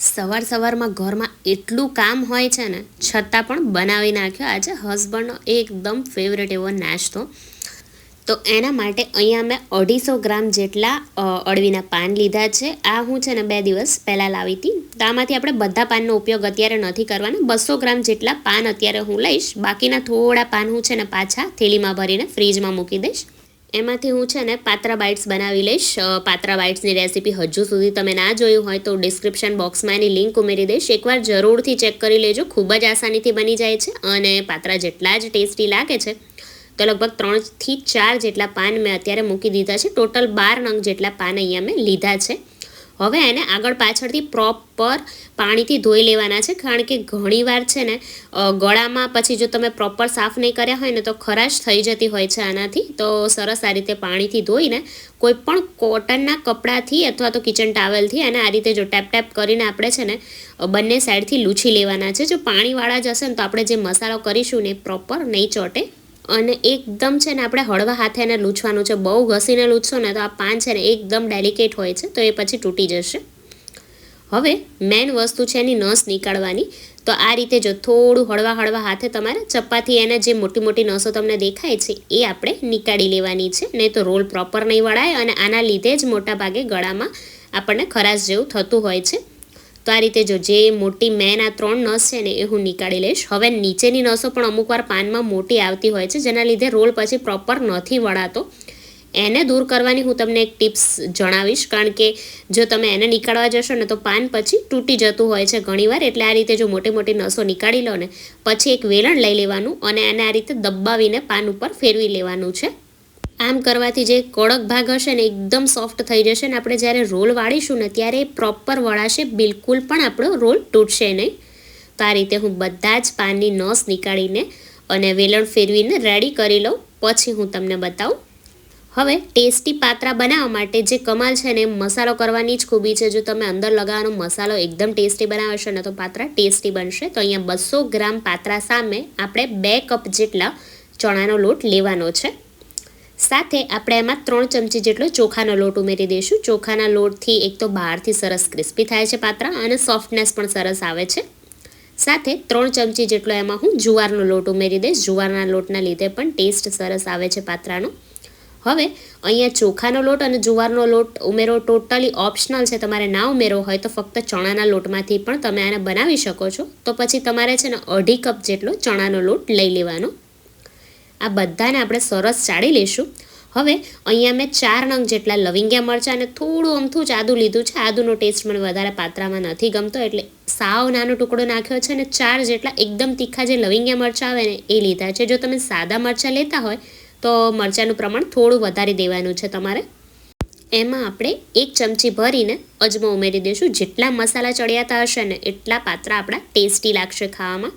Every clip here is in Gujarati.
સવાર સવારમાં ઘરમાં એટલું કામ હોય છે ને, છતાં પણ બનાવી નાખ્યો. આજે હસબન્ડનો એકદમ ફેવરેટ એવો નાસ્તો. તો એના માટે અહીંયા મેં અઢીસો ગ્રામ જેટલા અળવીના પાન લીધા છે. આ હું છે ને બે દિવસ પહેલાં લાવી હતી. તો આમાંથી આપણે બધા પાનનો ઉપયોગ અત્યારે નથી કરવાના. બસો ગ્રામ જેટલા પાન અત્યારે હું લઈશ. બાકીના થોડા પાન હું છે ને પાછા થેલીમાં ભરીને ફ્રીજમાં મૂકી દઈશ. એમાંથી હું છે ને પાત્રા બાઇટ્સ બનાવી લઈશ. પાત્રા બાઇટ્સની રેસીપી હજુ સુધી તમે ના જોયું હોય તો ડિસ્ક્રિપ્શન બોક્સમાં એની લિંક ઉમેરી દઈશ. એકવાર જરૂરથી ચેક કરી લેજો. ખૂબ જ આસાનીથી બની જાય છે અને પાત્રા જેટલા જ ટેસ્ટી લાગે છે, તો લગભગ ત્રણથી ચાર જેટલા પાન મેં અત્યારે મૂકી દીધા છે. ટોટલ બાર નંગ જેટલા પાન અહીંયા મેં લીધા છે. હવે એને આગળ પાછળથી પ્રોપર પાણીથી ધોઈ લેવાના છે, કારણ કે ઘણીવાર છે ને ગળામાં પછી જો તમે પ્રોપર સાફ નહીં કર્યા હોય ને, તો ખરાશ થઈ જતી હોય છે આનાથી. તો સરસ આ રીતે પાણીથી ધોઈને કોઈ પણ કોટનના કપડાથી અથવા તો કિચન ટાવેલથી અને આ રીતે જો ટેપ ટેપ કરીને આપણે છે ને બંને સાઈડથી લૂછી લેવાના છે. જો પાણીવાળા જ હશે ને, તો આપણે જે મસાલો કરીશું ને પ્રોપર નહીં ચોટે. અને એકદમ છે ને આપણે હળવા હાથે એને લૂછવાનું છે. બહુ ઘસીને લૂછશો ને તો આ પાન છે ને એકદમ ડેલિકેટ હોય છે, તો એ પછી તૂટી જશે. હવે મેન વસ્તુ છે એની નસ નીકાળવાની. તો આ રીતે જો થોડું હળવા હળવા હાથે તમારે ચપ્પાથી એને જે મોટી મોટી નસો તમને દેખાય છે, એ આપણે નીકાળી લેવાની છે. નહીં તો રોલ પ્રોપર નહીં વળાય અને આના લીધે જ મોટા ભાગે ગળામાં આપણને ખરાશ જેવું થતું હોય છે. તો આ રીતે જો જે મોટી મેન આ ત્રણ નસ છે ને એ હું નીકાળી લઈશ. હવે નીચેની નસો પણ અમુક વાર પાનમાં મોટી આવતી હોય છે, જેના લીધે રોલ પછી પ્રોપર નથી વળાતો. એને દૂર કરવાની હું તમને એક ટિપ્સ જણાવીશ, કારણ કે જો તમે એને નીકાળવા જશો ને તો પાન પછી તૂટી જતું હોય છે ઘણીવાર. એટલે આ રીતે જો મોટી મોટી નસો નીકાળી લો ને, પછી એક વેલણ લઈ લેવાનું અને એને આ રીતે દબાવીને પાન ઉપર ફેરવી લેવાનું છે. આમ કરવાથી જે કડક ભાગ હશે ને એકદમ સોફ્ટ થઈ જશે ને આપણે જ્યારે રોલ વાળીશું ને ત્યારે પ્રોપર વળાશે, બિલકુલ પણ આપણો રોલ તૂટશે નહીં. તો આ રીતે હું બધા જ પાનની નસ નીકાળીને અને વેલણ ફેરવીને રેડી કરી લઉં. પછી હું તમને બતાવું. હવે ટેસ્ટી પાત્રા બનાવવા માટે જે કમાલ છે ને એ મસાલો કરવાની જ ખૂબી છે. જો તમે અંદર લગાવવાનો મસાલો એકદમ ટેસ્ટી બનાવશો ને તો પાત્રા ટેસ્ટી બનશે. તો અહીંયા બસો ગ્રામ પાત્રા સામે આપણે બે કપ જેટલા ચણાનો લોટ લેવાનો છે. સાથે આપણે એમાં ત્રણ ચમચી જેટલો ચોખાનો લોટ ઉમેરી દઈશું. ચોખાના લોટથી એક તો બહારથી સરસ ક્રિસ્પી થાય છે પાત્રા અને સોફ્ટનેસ પણ સરસ આવે છે. સાથે ત્રણ ચમચી જેટલો એમાં હું જુવારનો લોટ ઉમેરી દઈશ. જુવારના લોટના લીધે પણ ટેસ્ટ સરસ આવે છે પાત્રાનો. હવે અહીંયા ચોખાનો લોટ અને જુવારનો લોટ ઉમેરો ટોટલી ઓપ્શનલ છે. તમારે ના ઉમેરવો હોય તો ફક્ત ચણાના લોટમાંથી પણ તમે આને બનાવી શકો છો. તો પછી તમારે છે ને અઢી કપ જેટલો ચણાનો લોટ લઈ લેવાનો. આ બધાને આપણે સરસ ચાળી લઈશું. હવે અહીંયા મેં ચાર નંગ જેટલા લવિંગ્યા મરચાં અને થોડું અમથું જ આદું લીધું છે. આદુનો ટેસ્ટ મને વધારે પાત્રામાં નથી ગમતો, એટલે સાવ નાનો ટુકડો નાખ્યો છે અને ચાર જેટલા એકદમ તીખા જે લવિંગ્યા મરચાં આવે ને એ લીધા છે. જો તમે સાદા મરચાં લેતા હોય, તો મરચાંનું પ્રમાણ થોડું વધારી દેવાનું છે તમારે. એમાં આપણે એક ચમચી ભરીને અજમો ઉમેરી દઈશું. જેટલા મસાલા ચડિયાતા હશે ને એટલા પાત્રા આપણા ટેસ્ટી લાગશે ખાવામાં.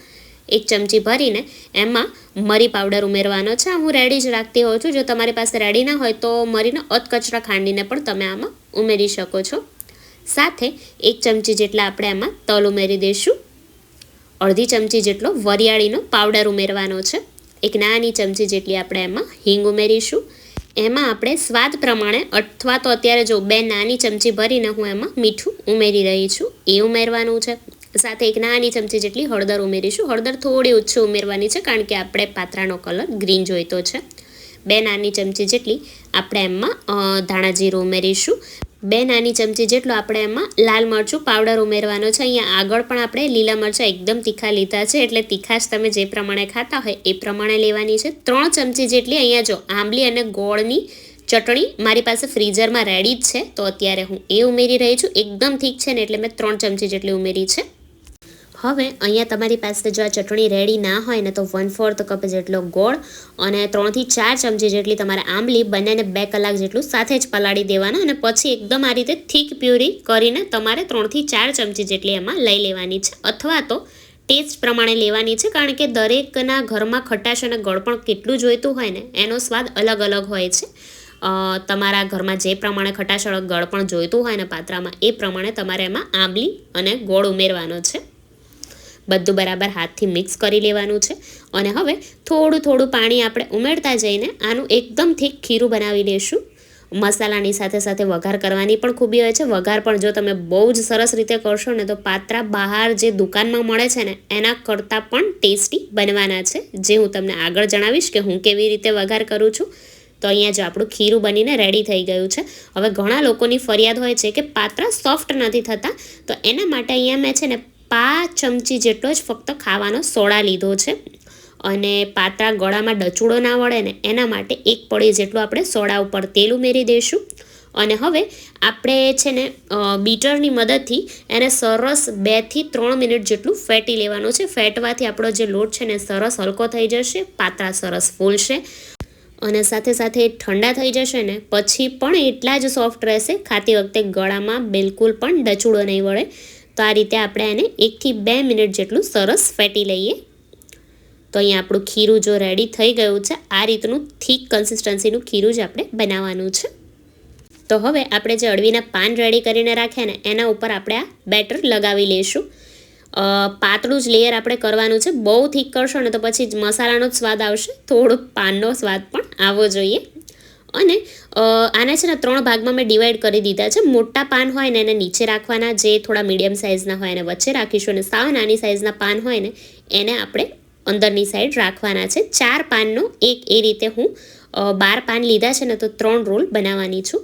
એક ચમચી ભરીને એમાં મરી પાવડર ઉમેરવાનો છે. હું રેડી જ રાખતી હોઉં છું. જો તમારી પાસે રેડી ના હોય તો મરીનો અધકચરા ખાંડીને પણ તમે આમાં ઉમેરી શકો છો. સાથે એક ચમચી જેટલા આપણે એમાં તલ ઉમેરી દઈશું. અડધી ચમચી જેટલો વરિયાળીનો પાવડર ઉમેરવાનો છે. એક નાની ચમચી જેટલી આપણે એમાં હિંગ ઉમેરીશું. એમાં આપણે સ્વાદ પ્રમાણે અથવા તો અત્યારે જો બે નાની ચમચી ભરીને હું એમાં મીઠું ઉમેરી રહી છું, એ ઉમેરવાનું છે. સાથે એક નાની ચમચી જેટલી હળદર ઉમેરીશું. હળદર થોડી ઓછી ઉમેરવાની છે કારણ કે આપણે પાત્રાનો કલર ગ્રીન જોઈતો છે. બે નાની ચમચી જેટલી આપણે એમાં ધાણા ઉમેરીશું. બે નાની ચમચી જેટલો આપણે એમાં લાલ મરચું પાવડર ઉમેરવાનો છે. અહીંયા આગળ પણ આપણે લીલા મરચાં એકદમ તીખા લીધા છે. એટલે તીખાશ તમે જે પ્રમાણે ખાતા હોય એ પ્રમાણે લેવાની છે. ત્રણ ચમચી જેટલી અહીંયા જો આંબલી અને ગોળની ચટણી મારી પાસે ફ્રીઝરમાં રેડી જ છે. તો અત્યારે હું એ ઉમેરી રહી છું. એકદમ ઠીક છે ને એટલે મેં ત્રણ ચમચી જેટલી ઉમેરી છે. હવે અહીંયા તમારી પાસે જો આ ચટણી રેડી ના હોય ને તો વન ફોર્થ કપ જેટલો ગોળ અને ત્રણથી ચાર ચમચી જેટલી તમારે આંબલી બંનેને બે કલાક જેટલું સાથે જ પલાળી દેવાના અને પછી એકદમ આ રીતે થીક પ્યુરી કરીને તમારે ત્રણથી ચાર ચમચી જેટલી એમાં લઈ લેવાની છે. અથવા તો ટેસ્ટ પ્રમાણે લેવાની છે, કારણ કે દરેકના ઘરમાં ખટાશ અને ગળપણ કેટલું જોઈતું હોય ને, એનો સ્વાદ અલગ અલગ હોય છે. તમારા ઘરમાં જે પ્રમાણે ખટાશ ગળપણ જોઈતું હોય ને પાત્રામાં, એ પ્રમાણે તમારે એમાં આંબલી અને ગોળ ઉમેરવાનો છે. બધું બરાબર હાથથી મિક્સ કરી લેવાનું છે. અને હવે થોડું થોડું પાણી આપણે ઉમેરતા જઈને આનું એકદમ થીક ખીરું બનાવી લઈશું મસાલાની સાથે સાથે વઘાર કરવાની પણ ખૂબી હોય છે. વઘાર પણ જો તમે બહુ જ સરસ રીતે કરશો ને તો પાત્રા બહાર જે દુકાનમાં મળે છે ને, એના કરતાં પણ ટેસ્ટી બનવાના છે. જે હું તમને આગળ જણાવીશ કે હું કેવી રીતે વઘાર કરું છું. તો અહીંયા જો આપણું ખીરું બનીને રેડી થઈ ગયું છે. હવે ઘણા લોકોની ફરિયાદ હોય છે કે પાત્રા સોફ્ટ નથી થતા. તો એના માટે અહીંયા મેં છે ને પાંચ ચમચી જેટલો જ ફક્ત ખાવાનો સોડા લીધો છે. અને પાત્રા ગળામાં ડચુડો ના વળે ને એના માટે એક પડી જેટલું આપણે સોડા ઉપર તેલ ઉમેરી દઈશું. અને હવે આપણે છે ને બીટરની મદદથી એને સરસ બેથી ત્રણ મિનિટ જેટલું ફેટી લેવાનું છે. ફેટવાથી આપણો જે લોટ છે ને સરસ હલકો થઈ જશે પાત્રા સરસ ફૂલશે. અને સાથે સાથે ઠંડા થઈ જશે ને પછી પણ એટલા જ સોફ્ટ રહેશે, ખાતી વખતે ગળામાં બિલકુલ પણ ડચુડો નહીં વળે. તો આ રીતે આપણે એને એકથી બે મિનિટ જેટલું સરસ ફેટી લઈએ. તો અહીંયા આપણું ખીરું જો રેડી થઈ ગયું છે, આ રીતનું થીક કન્સિસ્ટન્સીનું ખીરું જ આપણે બનાવવાનું છે. તો હવે આપણે જે અળવીના પાન રેડી કરીને રાખ્યા ને, એના ઉપર આપણે આ બેટર લગાવી લઈશું. પાતળું જ લેયર આપણે કરવાનું છે, બહુ થીક કરશો ને તો પછી મસાલાનો જ સ્વાદ આવશે થોડો પાનનો સ્વાદ પણ આવવો જોઈએ. અને આને છે ને ત્રણ ભાગમાં મેં ડિવાઈડ કરી દીધા છે. મોટા પાન હોય ને એને નીચે રાખવાના, જે થોડા મીડિયમ સાઇઝના હોય એને વચ્ચે રાખીશું અને સાવ નાની સાઇઝના પાન હોય ને એને આપણે અંદરની સાઈડ રાખવાના છે. ચાર પાનનો એક એ રીતે હું બાર પાન લીધા છે ને તો ત્રણ રોલ બનાવવાની છું.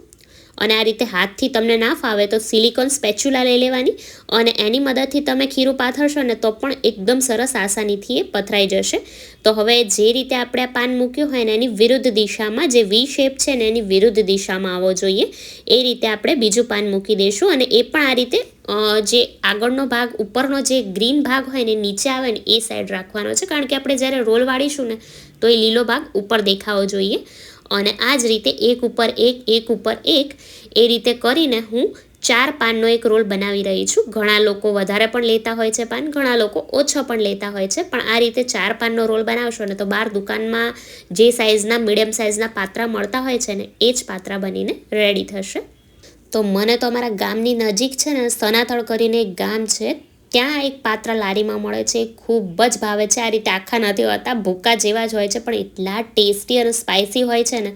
અને આ રીતે હાથથી તમને ના ફાવે તો સિલિકોન સ્પેચ્યુલા લઈ લેવાની અને એની મદદથી તમે ખીરું પાથરશો ને તો પણ એકદમ સરસ આસાનીથી એ પથરાઈ જશે. તો હવે જે રીતે આપણે આ પાન મૂક્યું હોય ને એની વિરુદ્ધ દિશામાં, જે વી શેપ છે ને એની વિરુદ્ધ દિશામાં આવવો જોઈએ, એ રીતે આપણે બીજું પાન મૂકી દઈશું અને એ પણ આ રીતે જે આગળનો ભાગ, ઉપરનો જે ગ્રીન ભાગ હોય ને નીચે આવે ને એ સાઈડ રાખવાનો છે. કારણ કે આપણે જ્યારે રોલ વાળીશું ને તો એ લીલો ભાગ ઉપર દેખાવો જોઈએ. અને આ જ રીતે એક ઉપર એક એક ઉપર એક, એ રીતે કરીને હું ચાર પાનનો એક રોલ બનાવી રહી છું. ઘણા લોકો વધારે પણ લેતા હોય છે પાન, ઘણા લોકો ઓછા પણ લેતા હોય છે. પણ આ રીતે ચાર પાનનો રોલ બનાવશો ને તો બહાર દુકાનમાં જે સાઇઝના મીડિયમ સાઇઝના પાત્રા મળતા હોય છે ને, એ જ પાત્રા બનીને રેડી થશે. તો મને તો અમારા ગામની નજીક છે ને, સનાથળ કરીને એક ગામ છે. ત્યાં એક પાત્ર લારીમાં મળે છે, ખૂબ જ ભાવે છે. આ રીતે આખા નથી હોતા ભૂકા જેવા જ હોય છે, પણ એટલા ટેસ્ટી અને સ્પાઇસી હોય છે ને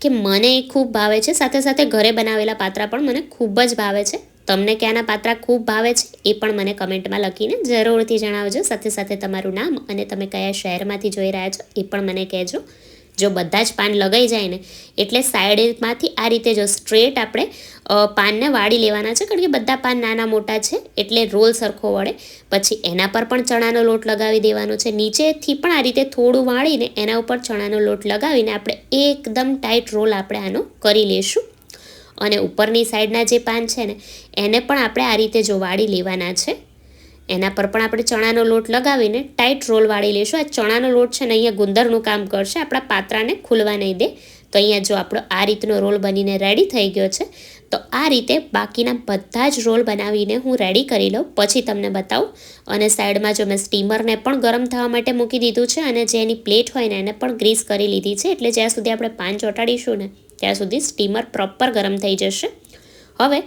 કે મને એ ખૂબ ભાવે છે. સાથે સાથે ઘરે બનાવેલા પાત્રા પણ મને ખૂબ જ ભાવે છે. તમને ક્યાંના પાત્રા ખૂબ ભાવે છે એ પણ મને કમેન્ટમાં લખીને જરૂરથી જણાવજો. સાથે સાથે તમારું નામ અને તમે કયા શહેરમાંથી જોઈ રહ્યા છો એ પણ મને કહેજો. જો બધા જ પાન લગાઈ જાય ને, એટલે સાઈડમાંથી આ રીતે જો સ્ટ્રેટ આપણે પાનને વાળી લેવાના છે, કારણ કે બધા પાન નાના મોટા છે, એટલે રોલ સરખો વળે. પછી એના પર પણ ચણાનો લોટ લગાવી દેવાનો છે. નીચેથી પણ આ રીતે થોડું વાળીને એના ઉપર ચણાનો લોટ લગાવીને આપણે એકદમ ટાઈટ રોલ આપણે આનો કરી લઈશું અને ઉપરની સાઈડના જે પાન છે ને, એને પણ આપણે આ રીતે જો વાળી લેવાના છે. એના પર પણ આપણે ચણાનો લોટ લગાવીને ટાઈટ રોલ વાળી લઈશું આ ચણાનો લોટ છે ને અહીંયા ગુંદરનું કામ કરશે. આપણા પાત્રાને ખુલવા નહીં દે. તો અહીંયા જો આપણો આ રીતનો રોલ બનીને રેડી થઈ ગયો છે, તો આ રીતે બાકીના બધા જ રોલ બનાવીને હું રેડી કરી લઉં. પછી તમને બતાવું. અને સાઈડમાં જો મેં સ્ટીમરને પણ ગરમ થવા માટે મૂકી દીધું છે અને જે એની પ્લેટ હોય ને એને પણ ગ્રીસ કરી લીધી છે. એટલે જ્યાં સુધી આપણે પાન ચોંટાડીશું ને, ત્યાં સુધી સ્ટીમર પ્રોપર ગરમ થઈ જશે. હવે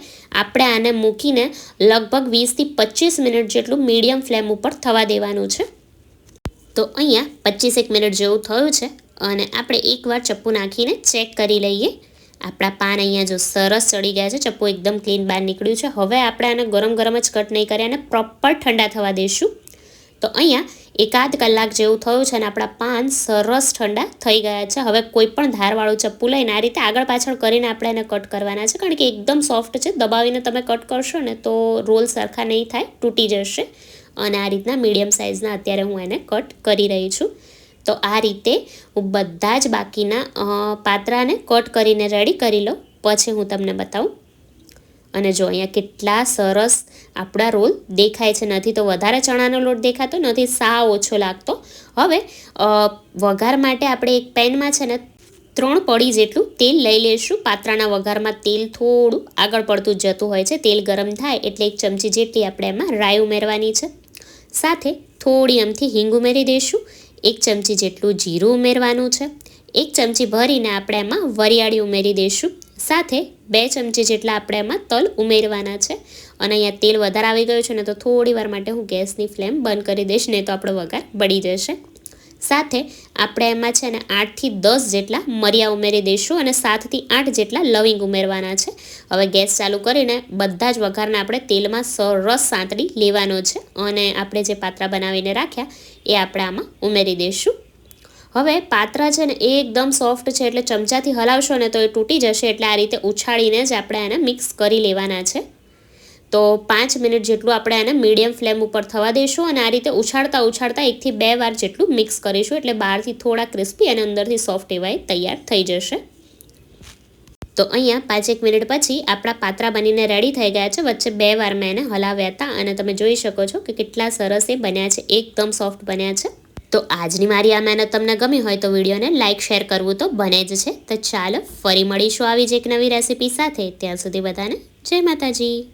આપણે આને મૂકીને લગભગ વીસથી પચીસ મિનિટ જેટલું મીડિયમ ફ્લેમ ઉપર થવા દેવાનું છે. તો અહીંયા પચીસેક મિનિટ જેવું થયું છે અને આપણે એકવાર ચપ્પુ નાખીને ચેક કરી લઈએ. આપણા પાન અહીંયા જો સરસ ચડી ગયા છે, ચપ્પુ એકદમ ક્લીન બહાર નીકળ્યું છે. હવે આપણે આને ગરમ ગરમ જ કટ નહીં કરીએ અને પ્રોપર ઠંડા થવા દઈશું. તો અહીંયા એકાદ કલાક જેવું થયું છે અને આપણા પાન સરસ ઠંડા થઈ ગયા છે. હવે કોઈ પણ ધારવાળું ચપ્પુ લઈને આ રીતે આગળ પાછળ કરીને આપણે એને કટ કરવાના છે. કારણ કે એકદમ સોફ્ટ છે. દબાવીને તમે કટ કરશો ને તો રોલ સરખા નહીં થાય, તૂટી જશે. અને આ રીતના મીડિયમ સાઇઝના અત્યારે હું એને કટ કરી રહી છું. તો આ રીતે હું બધા જ બાકીના પાત્રાને કટ કરીને રેડી કરી લઉં પછી હું તમને બતાવું. અને જો અહીંયા કેટલા સરસ આપણા રોલ દેખાય છે. નથી તો વધારે ચણાનો લોટ દેખાતો, નથી સાવ ઓછો લાગતો. હવે વઘાર માટે આપણે એક પેનમાં છે ને ત્રણ પડી જેટલું તેલ લઈ લઈશું. પાત્રાના વઘારમાં તેલ થોડું આગળ પડતું જતું હોય છે. તેલ ગરમ થાય એટલે એક ચમચી જેટલી આપણે એમાં રાઈ ઉમેરવાની છે. સાથે થોડી આમથી હિંગ ઉમેરી દઈશું. એક ચમચી જેટલું જીરું ઉમેરવાનું છે. એક ચમચી ભરીને આપણે એમાં વરિયાળી ઉમેરી દઈશું. સાથે બે ચમચી જેટલા આપણે એમાં તલ ઉમેરવાના છે. અને અહીંયા તેલ વધારે આવી ગયું છે ને તો થોડી વાર માટે હું ગેસની ફ્લેમ બંધ કરી દઈશ, નહીં તો આપણો વઘાર બળી જશે. સાથે આપણે એમાં છે ને આઠથી દસ જેટલા મરિયા ઉમેરી દઈશું અને સાતથી આઠ જેટલા લવિંગ ઉમેરવાના છે. હવે ગેસ ચાલુ કરીને બધા જ વઘારને આપણે તેલમાં સરસ સાંતળી લેવાનો છે અને આપણે જે પાત્રા બનાવીને રાખ્યા એ આપણે આમાં ઉમેરી દઈશું. હવે પાત્રા છે ને એ એકદમ સોફ્ટ છે એટલે ચમચાથી હલાવશો ને તો એ તૂટી જશે એટલે આ રીતે ઉછાળીને જ આપણે એને મિક્સ કરી લેવાના છે. તો પાંચ મિનિટ જેટલું આપણે એને મીડિયમ ફ્લેમ ઉપર થવા દઈશું અને આ રીતે ઉછાળતા ઉછાળતા એકથી બે વાર જેટલું મિક્સ કરીશું એટલે બહારથી થોડા ક્રિસ્પી અને અંદરથી સોફ્ટ એવા તૈયાર થઈ જશે. તો અહીંયા પાંચેક મિનિટ પછી આપણા પાત્રા બનીને રેડી થઈ ગયા છે. વચ્ચે બે વાર મેં એને હલાવ્યા હતા અને તમે જોઈ શકો છો કે કેટલા સરસ એ બન્યા છે. એકદમ સોફ્ટ બન્યા છે. તો આજની મારી આ મહેનત તમને ગમી હોય તો વિડીયોને લાઇક શેર કરવું તો બને જ છે. તો ચાલો ફરી મળીશું આવી જ એક નવી રેસીપી સાથે. ત્યાં સુધી બધાને જય માતાજી.